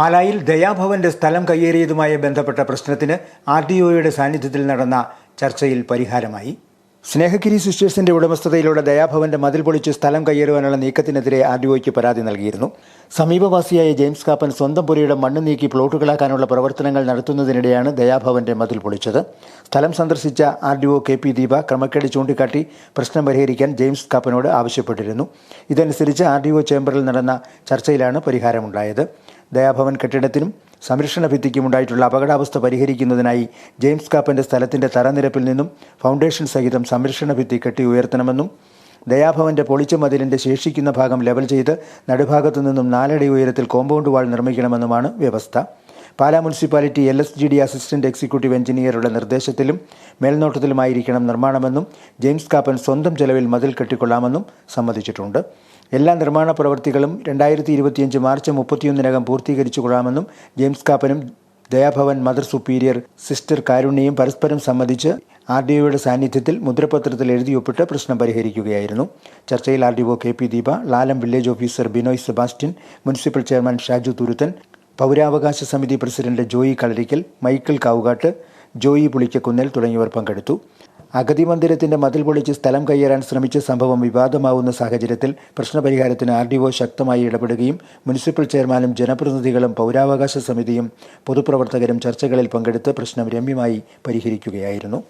പാലായിൽ ദയാഭവന്റെ സ്ഥലം കയ്യേറിയതുമായി ബന്ധപ്പെട്ട പ്രശ്നത്തിന് ആർ ഡി ഒയുടെ സാന്നിധ്യത്തിൽ നടന്ന ചർച്ചയിൽ പരിഹാരമായി. സ്നേഹഗിരി സിസ്റ്റേഴ്സിന്റെ ഉടമസ്ഥതയിലുള്ള ദയാഭവന്റെ മതിൽ പൊളിച്ച് സ്ഥലം കയ്യേറുവാനുള്ള നീക്കത്തിനെതിരെ ആർ ഡി ഒയ്ക്ക് പരാതി നൽകിയിരുന്നു. സമീപവാസിയായ ജെയിംസ് കാപ്പൻ സ്വന്തം പുരയുടെ മണ്ണ് നീക്കി പ്ലോട്ടുകളാക്കാനുള്ള പ്രവർത്തനങ്ങൾ നടത്തുന്നതിനിടെയാണ് ദയാഭവന്റെ മതിൽ പൊളിച്ചത്. സ്ഥലം സന്ദർശിച്ച R D O K P Deepa ക്രമക്കേട് ചൂണ്ടിക്കാട്ടി പ്രശ്നം പരിഹരിക്കാൻ ജെയിംസ് കാപ്പനോട് ആവശ്യപ്പെട്ടിരുന്നു. ഇതനുസരിച്ച് ആർ ഡി ഒ ചേംബറിൽ നടന്ന ചർച്ചയിലാണ് പരിഹാരമുണ്ടായത്. ദയാഭവൻ കെട്ടിടത്തിനും സംരക്ഷണ ഭിത്തിക്കും ഉണ്ടായിട്ടുള്ള അപകടാവസ്ഥ പരിഹരിക്കുന്നതിനായി ജെയിംസ് കാപ്പന്റെ സ്ഥലത്തിന്റെ തറനിരപ്പിൽ നിന്നും ഫൗണ്ടേഷൻ സഹിതം സംരക്ഷണ ഭിത്തി കെട്ടി ഉയർത്തണമെന്നും ദയാഭവന്റെ പൊളിച്ച മതിലിന്റെ ശേഷിക്കുന്ന ഭാഗം ലെവൽ ചെയ്ത് നടുഭാഗത്തു നിന്നും നാലടി ഉയരത്തിൽ കോമ്പൗണ്ട് വാൾ നിർമ്മിക്കണമെന്നുമാണ് വ്യവസ്ഥ. Pala municipality L S G D assistant executive എഞ്ചിനീയറുടെ നിർദ്ദേശത്തിലും മേൽനോട്ടത്തിലുമായിരിക്കണം നിർമ്മാണമെന്നും ജെയിംസ് കാപ്പൻ സ്വന്തം ചെലവിൽ മതിൽ കെട്ടിക്കൊള്ളാമെന്നും സമ്മതിച്ചിട്ടുണ്ട്. എല്ലാ നിർമ്മാണ പ്രവൃത്തികളും രണ്ടായിരത്തി ഇരുപത്തിയഞ്ച് മാർച്ച് മുപ്പത്തിയൊന്നിനകം പൂർത്തീകരിച്ചു കൊള്ളാമെന്നും ജെയിംസ് കാപ്പനും ദയാഭവൻ മദർ സുപ്പീരിയർ സിസ്റ്റർ കാരുണ്യയും പരസ്പരം സമ്മതിച്ച് ആർ ഡി ഒയുടെ സാന്നിധ്യത്തിൽ മുദ്രപത്രത്തിൽ എഴുതിയൊപ്പിട്ട് പ്രശ്നം പരിഹരിക്കുകയായിരുന്നു. ചർച്ചയിൽ R D O K P Deepa Lalam village officer Binoy Sebastian municipal chairman Shaju Thuruthan പൗരാവകാശ സമിതി president Joy Kalarikkal Michael Kavukattu Joy Pulikkakkunnel തുടങ്ങിയവർ പങ്കെടുത്തു. അഗതി മന്ദിരത്തിന്റെ മതിൽ പൊളിച്ച് സ്ഥലം കയ്യേറാൻ ശ്രമിച്ച സംഭവം വിവാദമാവുന്ന സാഹചര്യത്തിൽ പ്രശ്നപരിഹാരത്തിന് ആർ ഡി ഒ ശക്തമായി ഇടപെടുകയും മുനിസിപ്പൽ ചെയർമാനും ജനപ്രതിനിധികളും പൗരാവകാശ സമിതിയും പൊതുപ്രവർത്തകരും ചർച്ചകളിൽ പങ്കെടുത്ത് പ്രശ്നം രമ്യമായി പരിഹരിക്കുകയായിരുന്നു